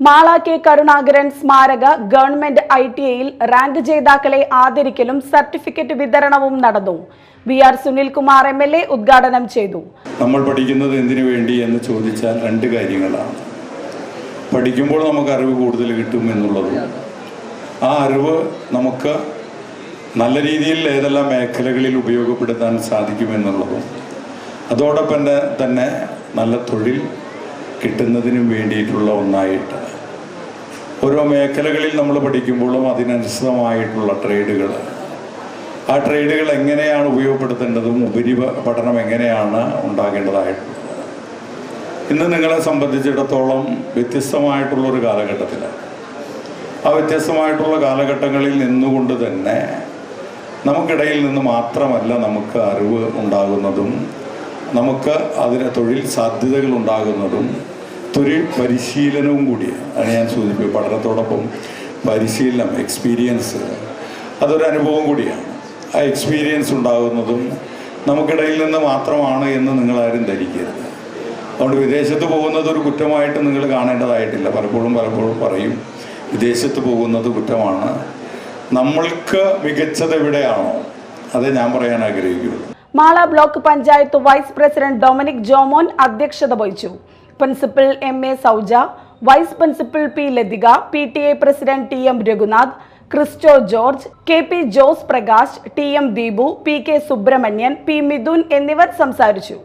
Mala K Karunakaran സ്മാരക government I T ഐയിൽ rank ജേതാക്കളെ ആദരിക്കലും സർട്ടിഫിക്കറ്റ് വിതരണവും നടന്നു. V R Sunilkumar M L A ഉദ്ഘാടനം ചെയ്തു. നമ്മൾ പഠിക്കുന്നത് എന്തിനു വേണ്ടി എന്ന് ചോദിച്ചാൽ രണ്ട് കാര്യങ്ങളാണ്. പഠിക്കുമ്പോൾ നമുക്ക് അറിവ് കൂടുതൽ കിട്ടും എന്നുള്ളത്. ആ അറിവ് നമുക്ക് നല്ല രീതിയിൽ ഏതെല്ലാം മേഖലകളിൽ ഉപയോഗപ്പെടുത്താൻ സാധിക്കുമെന്നുള്ളതും. അതോടൊപ്പം തന്നെ നല്ല തൊഴിൽ കിട്ടുന്നതിനും വേണ്ടിയിട്ടുള്ള ഒന്നായിട്ട്. ഓരോ മേഖലകളിൽ നമ്മൾ പഠിക്കുമ്പോഴും അതിനനുസൃതമായിട്ടുള്ള ട്രേഡുകൾ. ആ ട്രേഡുകൾ എങ്ങനെയാണ് ഉപയോഗപ്പെടുത്തേണ്ടതും ഉപരി പഠനം എങ്ങനെയാണ് ഉണ്ടാകേണ്ടതായിട്ടുള്ളത്. ഇന്ന് നിങ്ങളെ സംബന്ധിച്ചിടത്തോളം വ്യത്യസ്തമായിട്ടുള്ളൊരു കാലഘട്ടത്തിൽ ആ വ്യത്യസ്തമായിട്ടുള്ള കാലഘട്ടങ്ങളിൽ നിന്നുകൊണ്ട് തന്നെ നമുക്കിടയിൽ നിന്ന് മാത്രമല്ല നമുക്ക് അറിവ് ഉണ്ടാകുന്നതും നമുക്ക് അതിന് തൊഴിൽ സാധ്യതകൾ ഉണ്ടാകുന്നതും തൊഴിൽ പരിശീലനവും കൂടിയാണ്. ആണ് ഞാൻ സൂചിപ്പിക്കും പഠനത്തോടൊപ്പം പരിശീലനം എക്സ്പീരിയൻസ് അതൊരു അനുഭവം കൂടിയാണ്. ആ എക്സ്പീരിയൻസ് ഉണ്ടാകുന്നതും നമുക്കിടയിൽ നിന്ന് മാത്രമാണ് എന്ന് നിങ്ങളാരും ധരിക്കരുത്. അതുകൊണ്ട് വിദേശത്ത് പോകുന്നത് ഒരു കുറ്റമായിട്ട് നിങ്ങൾ കാണേണ്ടതായിട്ടില്ല. പലപ്പോഴും പലപ്പോഴും പറയും വിദേശത്ത് പോകുന്നത് കുറ്റമാണ്. നമ്മൾക്ക് മികച്ചത് എവിടെയാണോ? അതേ ഞാൻ പറയാൻ ആഗ്രഹിക്കുള്ളൂ Mala block panchayat vice president Dominic Jomon അധ്യക്ഷത വഹിച്ചു. Principal M A Sauja vice principal P Lathika P T A president T M Raghunath Christo George K P Jose Prakash T M Deepu P K Subrahmanyan P Mithun എന്നിവർ സംസാരിച്ചു.